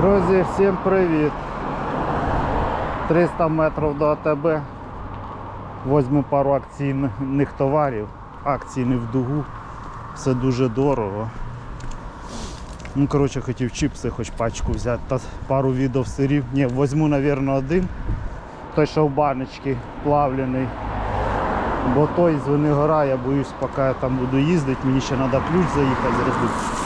Друзі, всім привіт! 300 метрів до АТБ. Возьму пару акційних товарів. Акції не в дугу. Все дуже дорого. Ну, коротше, хотів чіпси, хоч пачку взяти та пару відео сирів. Ні, возьму, мабуть, один. Той, що в баночці плавлений. Бо той з Винигора, я боюсь, поки я там буду їздити, мені ще треба ключ заїхати зробити.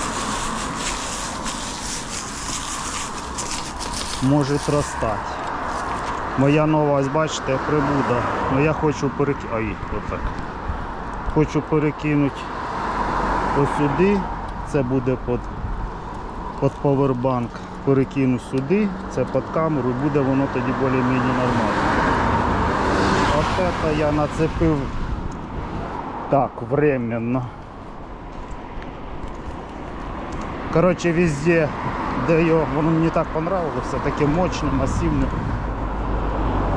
Може розстати. Моя нова, ось бачите, прибуда. Ну я хочу перекинути. Ай, отак. Хочу перекинути ось сюди. Це буде під, під повербанк. Перекину сюди, це під камеру, буде воно тоді більш-менш нормально. От це я нацепив так, временно. Короче, везде, де його, воно мені так понравилось, таке мощне, масивне.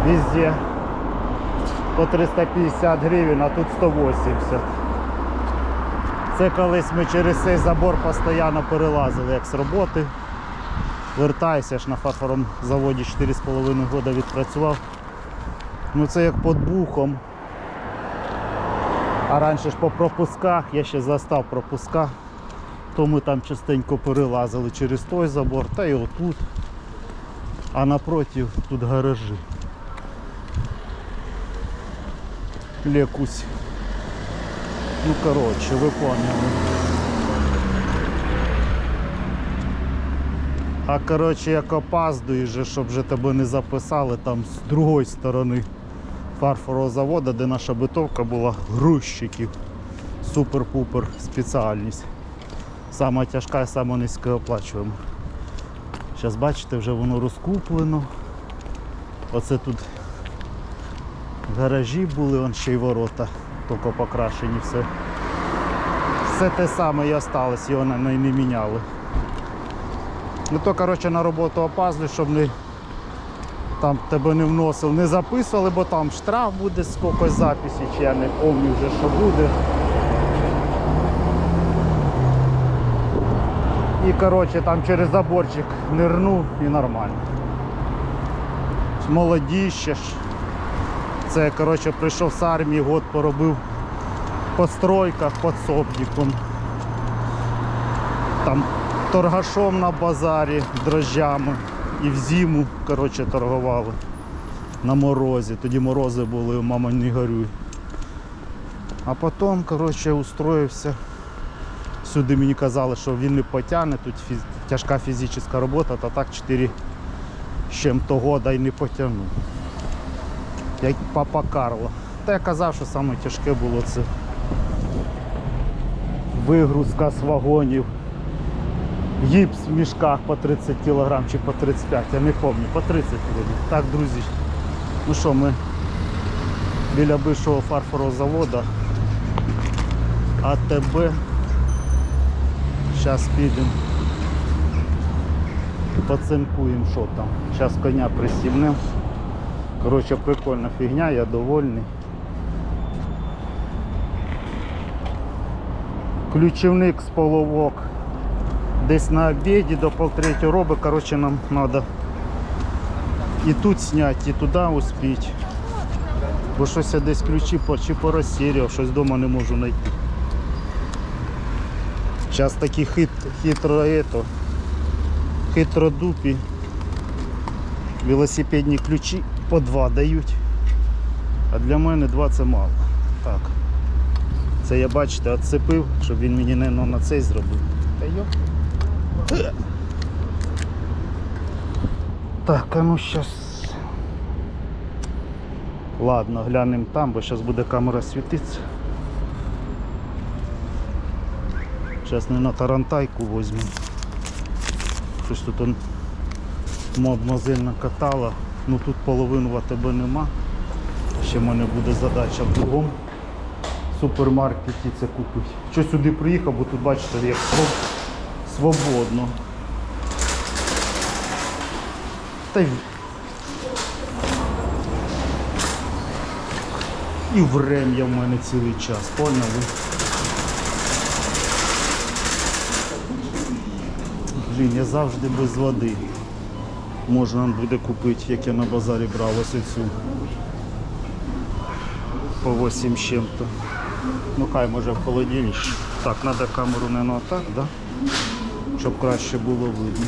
Везде по 350 гривень, а тут 180. Це колись ми через цей забор постійно перелазили, як з роботи. Вертаюся ж на фарфором заводі 4,5 роки відпрацював. Ну це як під бухом. А раніше ж по пропусках, я ще застав пропуска, то ми там частенько перелазили через той забор, та й отут. А напротив тут гаражі. Лекусь. Ну коротше, ви поняли. А коротше, як опаздуєш, щоб вже тебе не записали там з другої сторони фарфорового заводу, де наша битовка була грузчиків. Супер-пупер спеціальність. Сама тяжка і сама низькооплачуємо. Зараз бачите, вже воно розкуплено. Оце тут гаражі були, он ще й ворота, тільки покрашені все. Все те саме і осталось, його не, не міняли. Ну то коротше на роботу опаздуй, щоб не там тебе не вносили, не записували, бо там штраф буде якоїсь записі, чи я не пам'ятаю вже що буде. І коротше там через заборчик нирнув і нормально. Молоді ще ж. Це коротше прийшов з армії, год поробив по стройках, подсобником. Там торгашом на базарі дрожжами і в зиму коротше, торгували на морозі. Тоді морози були, мама не горюй. А потім коротше, устроївся. Сюди мені казали, що він не потягне, тут фіз... тяжка фізична робота, та так 4 з чим-то года і не потягнув. Як папа Карло. Та я казав, що саме тяжке було це вигрузка з вагонів. Гіпс в мішках по 30 кг чи по 35, я не пам'ятаю, по 30 кг. Так, друзі. Ну що, ми біля бившого фарфорового заводу АТБ. Зараз підемо. Поцинкуємо, що там. Зараз коня пристібнемо. Коротше, прикольна фігня, я довольний. Ключівник з половок. Десь на обіді до полтретього робить, коротше, нам треба і тут зняти, і туди успіти. Бо щось я десь ключі по- чи порозсірював, щось вдома не можу знайти. Зараз такі хит, хитро ето, хитродупі. Велосипедні ключі по два дають. А для мене два це мало. Так. Це я бачите, відцепив, щоб він мені не на цей зробив. Та йоп. Так, а ну щас. Ладно, глянемо там, бо зараз буде камера світитися. Зараз не на тарантайку візьму. Щось тут он мадмозель накатала. Ну тут половину в АТБ нема. Ще в мене буде задача в другому супермаркеті це купити. Що сюди приїхав, бо тут бачите, як свободно. Та й і врем'я в мене цілий час, поняли? Блін, я завжди без води. Можна буде купити, як я на базарі брав ось цю. По 8 з чим-то. Ну хай може в холодильник. Так, треба камеру не на так, да? щоб краще було видно.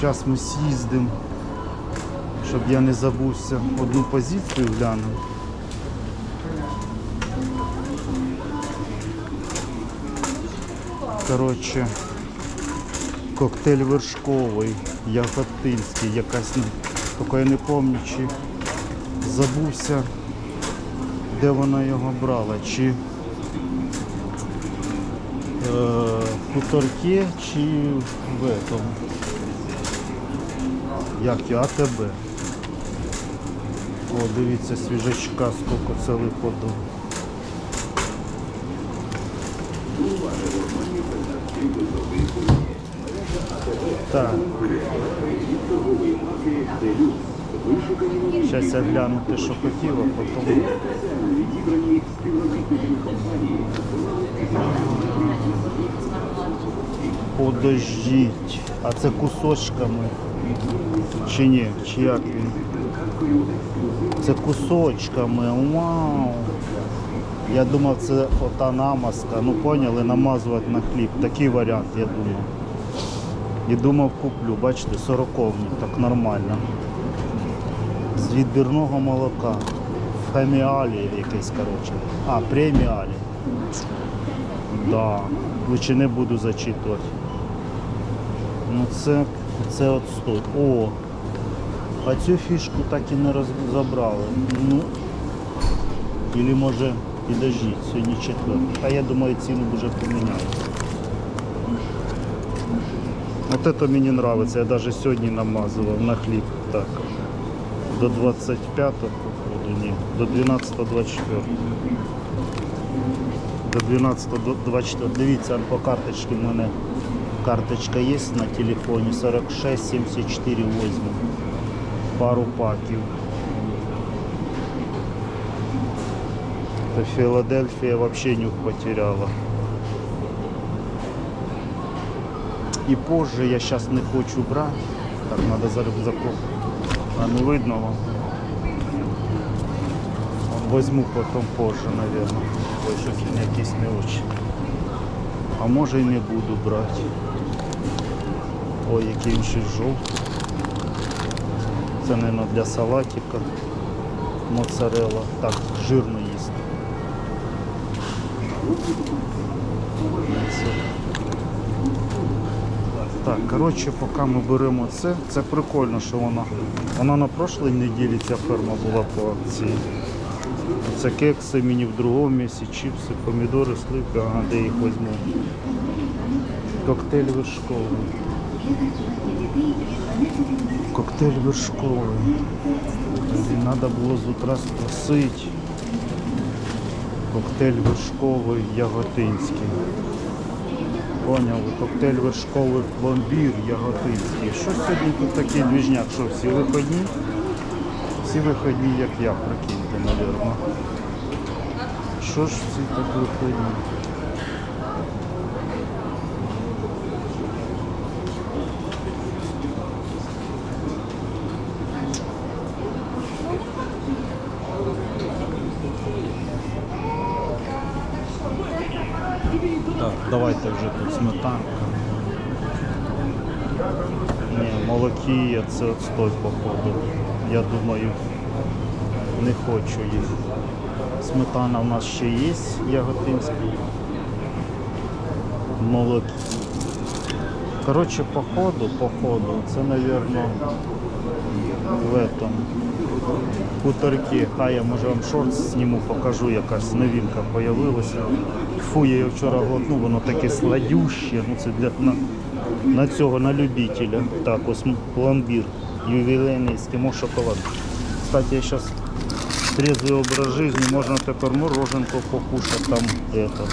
Зараз ми з'їздимо, щоб я не забувся одну позицію глянув. Коротше, коктейль вершковий, яготинський, якась, тільки я не пам'ятаю, чи забувся, де вона його брала, чи е, в хуторке, чи в этом, як його, АТБ. О, дивіться, свіжачка, скільки це виходило. Так. Зараз я гляну те, що хотів, а потім. Подождіть. А це кусочками. Чи ні? Чи як він? Це кусочками. Вау. Я думав, це ота намазка. Ну поняли, намазувати на хліб. Такий варіант, я думав. І думав куплю, бачите, сороковні, так нормально. З відбірного молока. Феміалі якийсь, коротше. А, преміалі. Да. Лучше не буду зачитувати. Ну це, це от стой. О! А цю фішку так і не розібрали. Ну, Или може, підождіть, сьогодні четвер. А я думаю, ціну вже поміняють. Вот это мені нравится. Я даже сьогодні намазував на хліб. Так. До 25 походу, ні. До 12 24 До 12 до 24 Дивіться, по карточці в мене карточка є на телефоні. 46 74 возьму. Пару паків. Та Філадельфія вообще нюх потеряла. І позже я зараз не хочу брати. Так, треба за рюкзаком. А не видно вам. Возьму потім позже, мабуть. Ой, щось якийсь не очень. А може і не буду брати. Ой, який він ще жовтий. Це, мабуть, для салатика. Моцарелла. Так, жирно їсти. Так, коротше, поки ми беремо це, це прикольно, що вона. Вона на прошлій неділі ця ферма була по акції. Це кекси мені в другому місці, чіпси, помідори, сливки, ага, де їх візьму. Коктейль вершковий. Коктейль вершковий. Треба було з утра спросити. Коктейль вершковий яготинський. Поняв, коктейль вершковий пломбір яготинський. Що сьогодні тут такий двіжняк, що всі виходні? Всі виходні, як я, прикиньте, мабуть. Що ж всі так виходні? Так, давайте вже тут сметанка. Ні, молокія це отстой походу. Я думаю, не хочу їх. Сметана в нас ще є яготинська. Молокі. Коротше, по ходу, по ходу, це, мабуть, в этом хуторки. Хай я може вам шорт зніму, покажу, якась новинка появилася. Фу, я її вчора глотнув, воно таке сладюще. Ну це для на, на цього, на любителя. Так, ось пломбір. Ювілейний ескімо шоколад. Кстати, я зараз трезвий образ жизни, можна тепер мороженку покушати там это.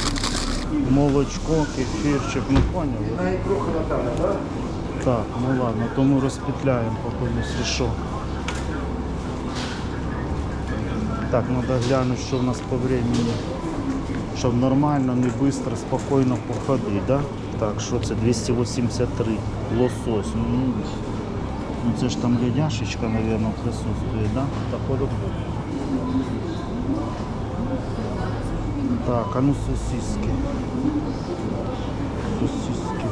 Молочко, кефірчик, ну поняли? Так, ну ладно, тому розпетляємо поки якщо що. Так, треба глянути, що в нас по времени. Щоб нормально, не швидко, спокійно походити, да? Так, що це 283 лосось. Ну, ну це ж там ледяшечка, мабуть, присутствує, да? Так. Так, а ну сосиски. Сосиски.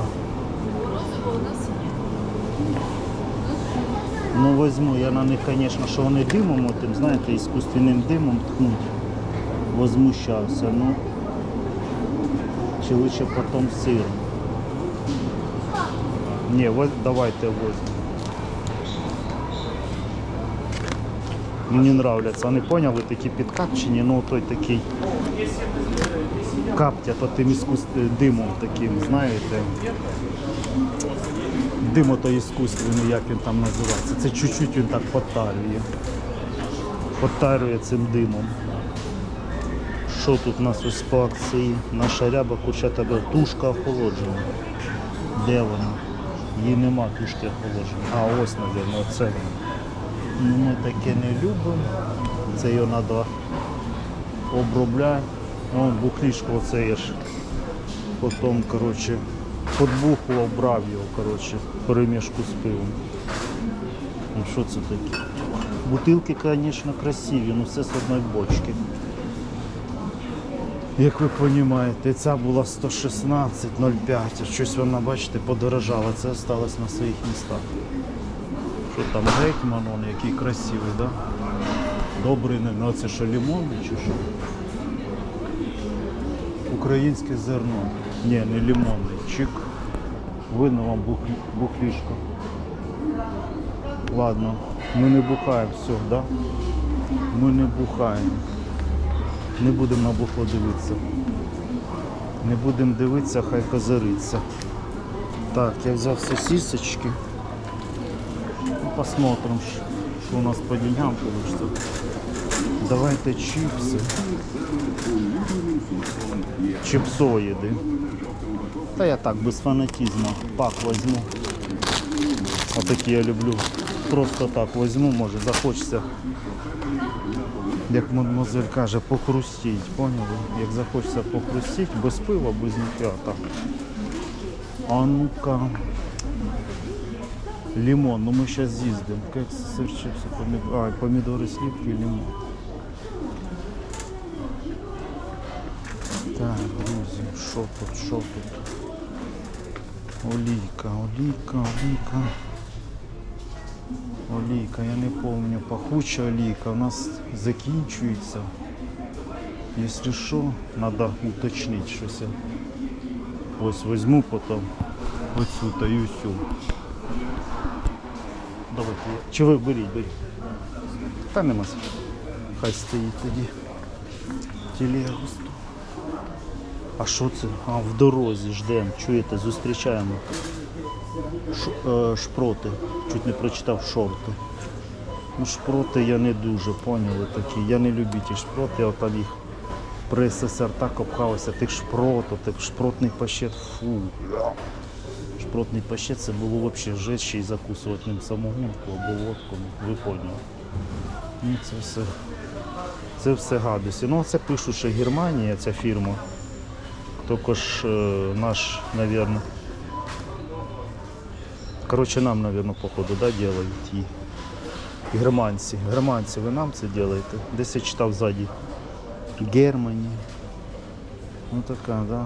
Ну возьму, я на них, конечно, що вони димом, тим, знаєте, іскусственним димом ткнуть. Возмущався, ну чи лучше потом сир. Не, вот давайте возьмем. Мені нравляться. Вони поняли такі підкапчені, ну той такий каптять отим іскус... димом таким, знаєте. Димо то іскусственний, як він там називається. Це чуть-чуть він так потарює. Потарює цим димом. Що тут у нас ось по? Наша ряба курчата тушка охолоджена. Де вона? Її нема тушки охолодженої. А ось, мабуть, оце. Ну, ми таке не любимо. Це його треба обробляти. О, бухлішку оце я ж потім, коротше, подбухував, брав його, коротше, перемішку з пивом. Ну що це таке? Бутилки, звісно, красиві, але все з одної бочки. Як ви розумієте, ця була 116,05, а щось вона, бачите, подорожала, це залишилось на своїх містах. Що там гетьман, он який красивий, да? Добрий, ну, це що лимонний чи що? Українське зерно. Ні, не лимонний. Чик. Видно вам бух, бухлішка. Ладно, ми не бухаємо, все, да? Ми не бухаємо. Не будемо на бухло дивитися. Не будемо дивитися, хай козириться. Так, я взяв сосисочки. Ну, посмотрим, что у нас по деньгам получится. Давайте чипсы. Чипсоиды. Да я так, без фанатизма. Пак возьму. Вот такие я люблю. Просто так возьму, може, захочеться. Як мадемуазель каже, похрустіть, поняли? Як захочеться похрустіть, без пива, без так. А ну-ка. Лимон, ну мы сейчас з'їздимо. Кекси, сир, чипси, помідори. А, помідори, сливки і лимон. Так, друзі, що тут, що тут? Олійка, олійка, олійка. Олійка, я не пам'ятаю, пахуча олійка у нас закінчується. Якщо що, треба уточнити щось. Ось візьму потім оцю та й усю. Давайте. Чи ви беріть, беріть. Та нема. Хай стоїть тоді. Телегу сто. А що це? А, в дорозі ждемо. Чуєте, зустрічаємо. Ш, е, шпроти. Чуть не прочитав шорти. Ну, шпроти я не дуже поняли такі. Я не любитель шпроти, я там їх при СССР так обхався, тих шпротів, тих шпротний пащет. Фу. Шпротний пащет це було взагалі жесть, ще й закусувати ним самогонку або водку, ну, ви поняли. Ну, це все. Це все гадості. Ну, це пишуть, що Германія, ця фірма. Також е, наш, мабуть. Коротше, нам, мабуть, походу, да, делають ті германці. Германці, ви нам це робите? Десь я читав ззаді. Германія. Ну така, да.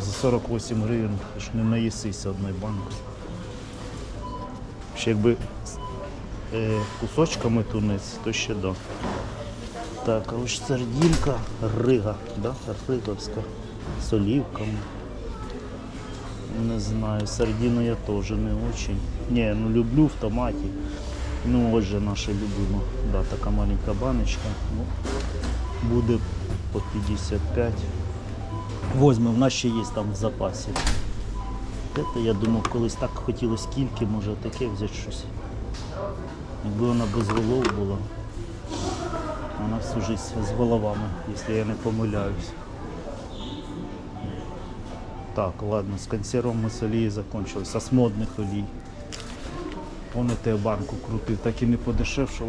За 48 гривень ж не наїсися одної банки. Ще якби е, кусочками тунець, то ще да. Так, а ось сардинка, рига, да? Риговська. Олівками. Не знаю, сардину я теж не очень. Не, ну люблю в томаті. Ну, ось же наша любима. Да, така маленька баночка. Ну, буде по 55. Возьмемо, в нас ще є там в запасі. Це, я думав, колись так хотілося кільки, може таке взяти щось. Якби вона без голов була. Вона всю жизнь з головами, якщо я не помиляюсь. Так, ладно, консервами з олії закончилось, а з модних олій. Помните, я банку крутив, так і не подешевшав.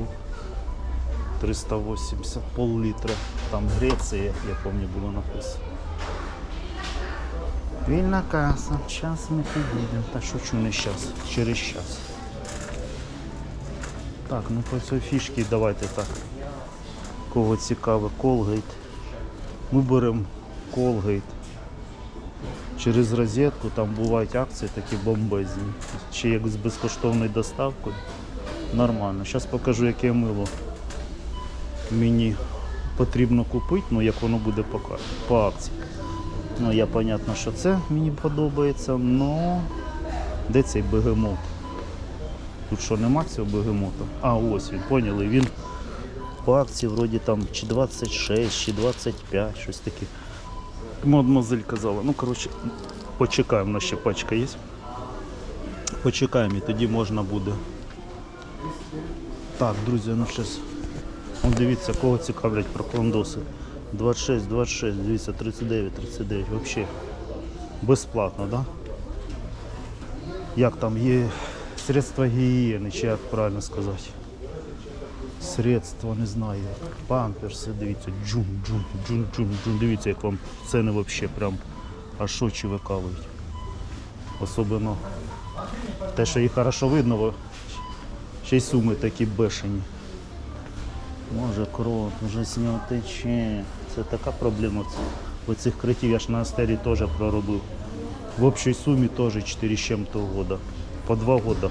380, пол літра. Там Греція, я пам'ятаю, було написано. Вільна каса. Зараз ми підійдемо. Та що чу не зараз? Через час. Так, ну по цій фішки давайте так. Кого цікаве, Colgate. Ми беремо Colgate. Через розетку там бувають акції такі бомбезні. Ще як з безкоштовною доставкою. Нормально. Зараз покажу, яке мило мені потрібно купити, ну як воно буде по, по акції. Ну, я понятно, що це мені подобається, але де цей бегемот? Тут що нема цього бегемота? А, ось він, поняли, він по акції вроді там чи 26, чи 25, щось таке. Мадемуазель казала. Ну, коротше, почекаємо, у нас ще пачка є. Почекаємо і тоді можна буде. Так, друзі, ну щас. Дивіться, кого цікавлять прокондоси. 26, 26, дивіться, 39, 39. Взагалі безплатно, да? Як там є средства гігієни, чи як правильно сказати? Средства, не знаю. Памперси, дивіться, джун, джун, джун, джун, джун. Дивіться, як вам ціни взагалі прям аж очі викалують. Особливо те, що їх хорошо видно, ще й суми такі бешені. Може кров, вже з нього. Це така проблема. Це- Оцих критів я ж на астері теж проробив. В общій сумі теж 4 з чим-то года. По 2 года.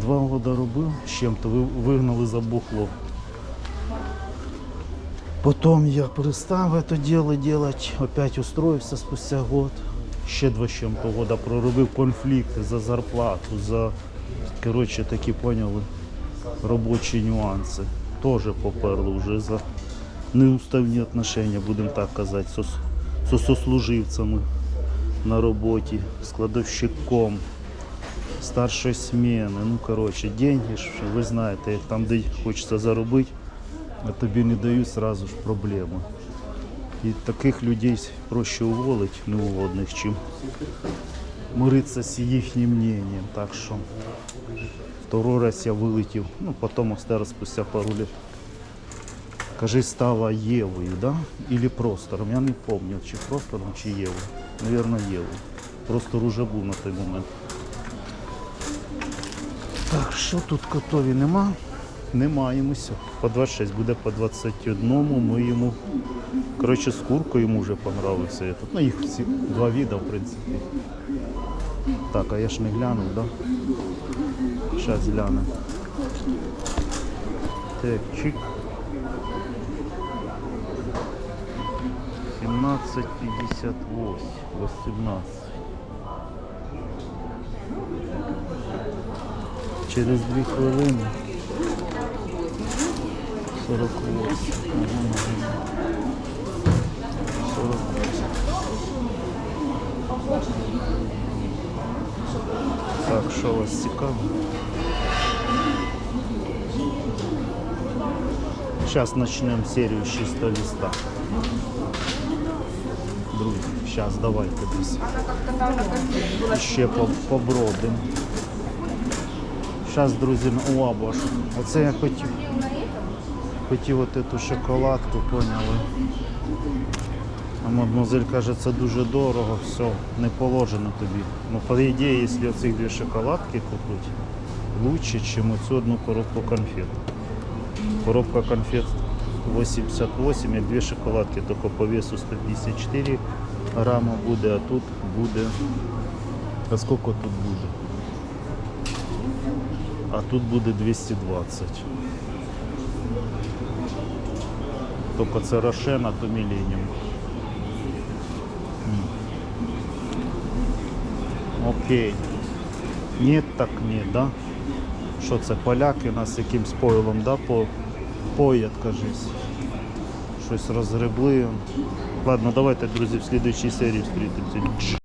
Два года робив з чим-то, вигнали за бухло. Потім я перестав это дело делать, опять устроився спустя год. Ще два з чим-то года проробив конфлікти за зарплату, за коротше такі поняли робочі нюанси. Теж поперли вже за неуставні отношення, будемо так казати, со сослуживцями на роботі, складовщиком, старшої зміни. Ну, коротше, деньги ви знаєте, як там, де хочеться заробити, а тобі не дають, сразу ж проблеми. І таких людей проще уволити неугодних, чим миритися з їхнім мненням. Так що второй раз я вилетів, ну потім осталось спустя пару лет. Кажись, стала Євою, да? Или простором, я не пам'ятаю, чи простором, чи Євою. Наверное, Євою. Простор уже був на той момент. Так, що тут котові нема? Немає йому. По 26 буде по 21, ми йому. Коротше, з куркою йому вже понравився. этот. Ну, їх всі два віда, в принципі. Так, а я ж не глянув, да? Зараз глянемо. Так, чик. 17,58, 18. Через дві хвилини. 48. Ага, ага. 48. Так, що вас цікаво? Сейчас начнем серию с чистого листа. Друзі, зараз давайте десь. Ще по- побродим. Зараз, друзі, о, або. Оце я хотів. Хотів от шоколадку, поняли. А мадемуазель каже, це дуже дорого, все, не положено тобі. Ну, по ідеї, якщо оці дві шоколадки купити, лучше, ніж оцю одну коробку конфет. Коробка конфет 88, як дві шоколадки, тільки по весу 154 грама буде, а тут буде. А скільки тут буде? А тут буде 220. Тільки це Рошен, а то Міленіум. Окей. Ні, так ні, да? Що це, поляки нас якимсь пойлом, да, по, поїд, кажись. Щось розгребли. Ладно, давайте, друзі, в слідуючій серії зустрітимося.